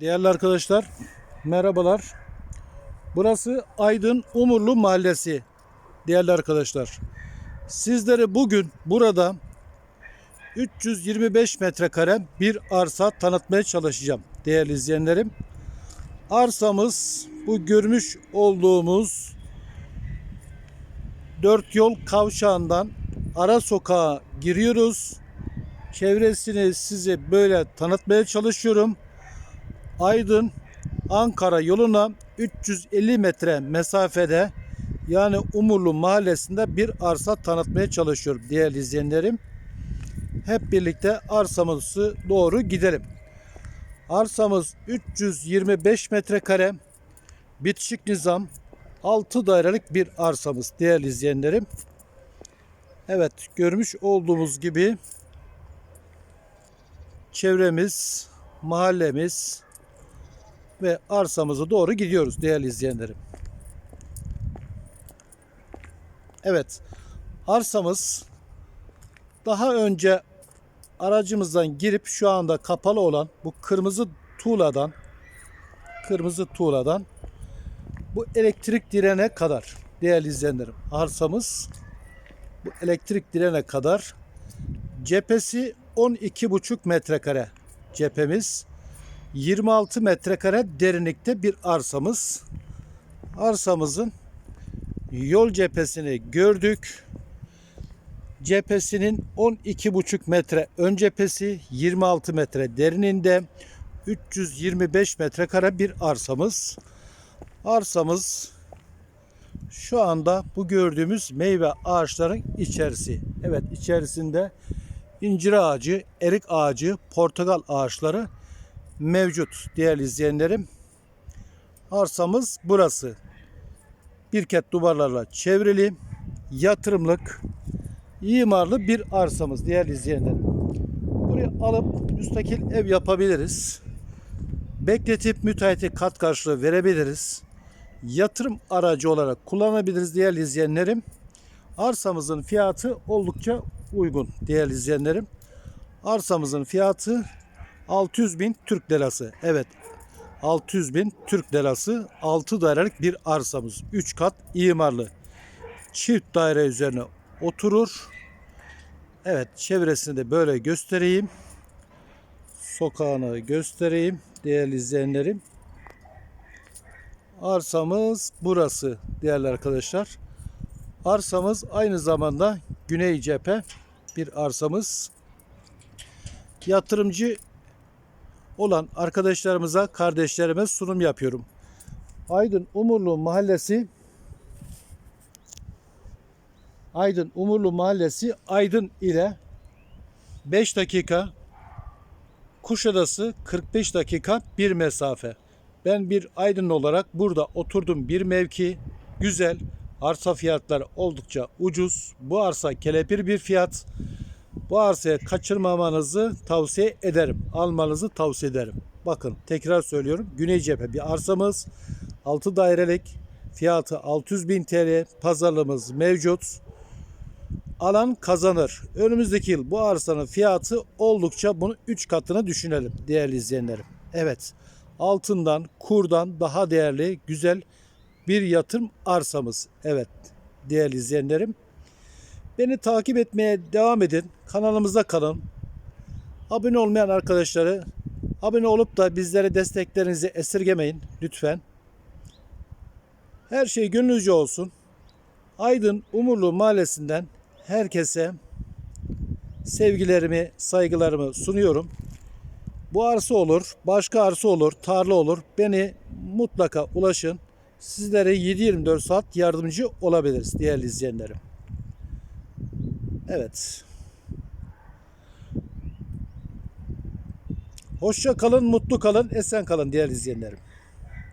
Değerli arkadaşlar, merhabalar. Burası Aydın Umurlu Mahallesi. Değerli arkadaşlar, sizlere bugün burada 325 metrekare bir arsa tanıtmaya çalışacağım değerli izleyenlerim. Arsamız bu görmüş olduğumuz dört yol kavşağından ara sokağa giriyoruz. Çevresini size böyle tanıtmaya çalışıyorum. Aydın Ankara yoluna 350 metre mesafede yani Umurlu mahallesinde bir arsa tanıtmaya çalışıyorum değerli izleyenlerim. Hep birlikte arsamızı doğru gidelim. Arsamız 325 metrekare bitişik nizam 6 dairelik bir arsamız değerli izleyenlerim. Evet görmüş olduğumuz gibi çevremiz, mahallemiz ve arsamıza doğru gidiyoruz değerli izleyenlerim. Evet, arsamız daha önce aracımızdan girip şu anda kapalı olan bu kırmızı tuğladan kırmızı tuğladan bu elektrik direne kadar değerli izleyenlerim arsamız bu elektrik direne kadar cephesi 12,5 metrekare cephemiz 26 metrekare derinlikte bir arsamız. Arsamızın yol cephesini gördük. Cephesinin 12,5 metre ön cephesi 26 metre derininde 325 metrekare bir arsamız. Arsamız şu anda bu gördüğümüz meyve ağaçların içerisi. Evet içerisinde incir ağacı, erik ağacı, portakal ağaçları mevcut değerli izleyenlerim. Arsamız burası. Birket duvarlarla çevrili, yatırımlık, imarlı bir arsamız değerli izleyenlerim. Burayı alıp müstakil ev yapabiliriz. Bekletip müteahhite kat karşılığı verebiliriz. Yatırım aracı olarak kullanabiliriz değerli izleyenlerim. Arsamızın fiyatı oldukça uygun değerli izleyenlerim. Arsamızın fiyatı 600 bin Türk lirası. Evet 600 bin Türk lirası 6 dairelik bir arsamız. 3 kat imarlı. Çift daire üzerine oturur. Evet çevresini de böyle göstereyim. Sokağını göstereyim değerli izleyenlerim. Arsamız burası değerli arkadaşlar. Arsamız aynı zamanda güney cephe bir arsamız. Yatırımcı olan arkadaşlarımıza, kardeşlerime sunum yapıyorum. Aydın Umurlu Mahallesi Aydın Umurlu Mahallesi Aydın ile 5 dakika Kuşadası 45 dakika bir mesafe. Ben bir Aydın olarak burada oturdum bir mevki güzel arsa fiyatları oldukça ucuz. Bu arsa kelepir bir fiyat. Bu arsaya kaçırmamanızı tavsiye ederim. Almanızı tavsiye ederim. Bakın tekrar söylüyorum. Güney cephe bir arsamız. 6 dairelik. Fiyatı 600 bin TL. Pazarlığımız mevcut. Alan kazanır. Önümüzdeki yıl bu arsanın fiyatı oldukça bunu 3 katını düşünelim değerli izleyenlerim. Evet altından kurdan daha değerli güzel bir yatırım arsamız. Evet değerli izleyenlerim. Beni takip etmeye devam edin. Kanalımızda kalın. Abone olmayan arkadaşları abone olup da bizlere desteklerinizi esirgemeyin lütfen. Her şey gönlünüzce olsun. Aydın Umurlu Mahallesi'nden herkese sevgilerimi, saygılarımı sunuyorum. Bu arsa olur, başka arsa olur, tarla olur. Beni mutlaka ulaşın. Sizlere 7-24 saat yardımcı olabiliriz değerli izleyenlerim. Evet. Hoşça kalın, mutlu kalın, esen kalın değerli izleyenlerim.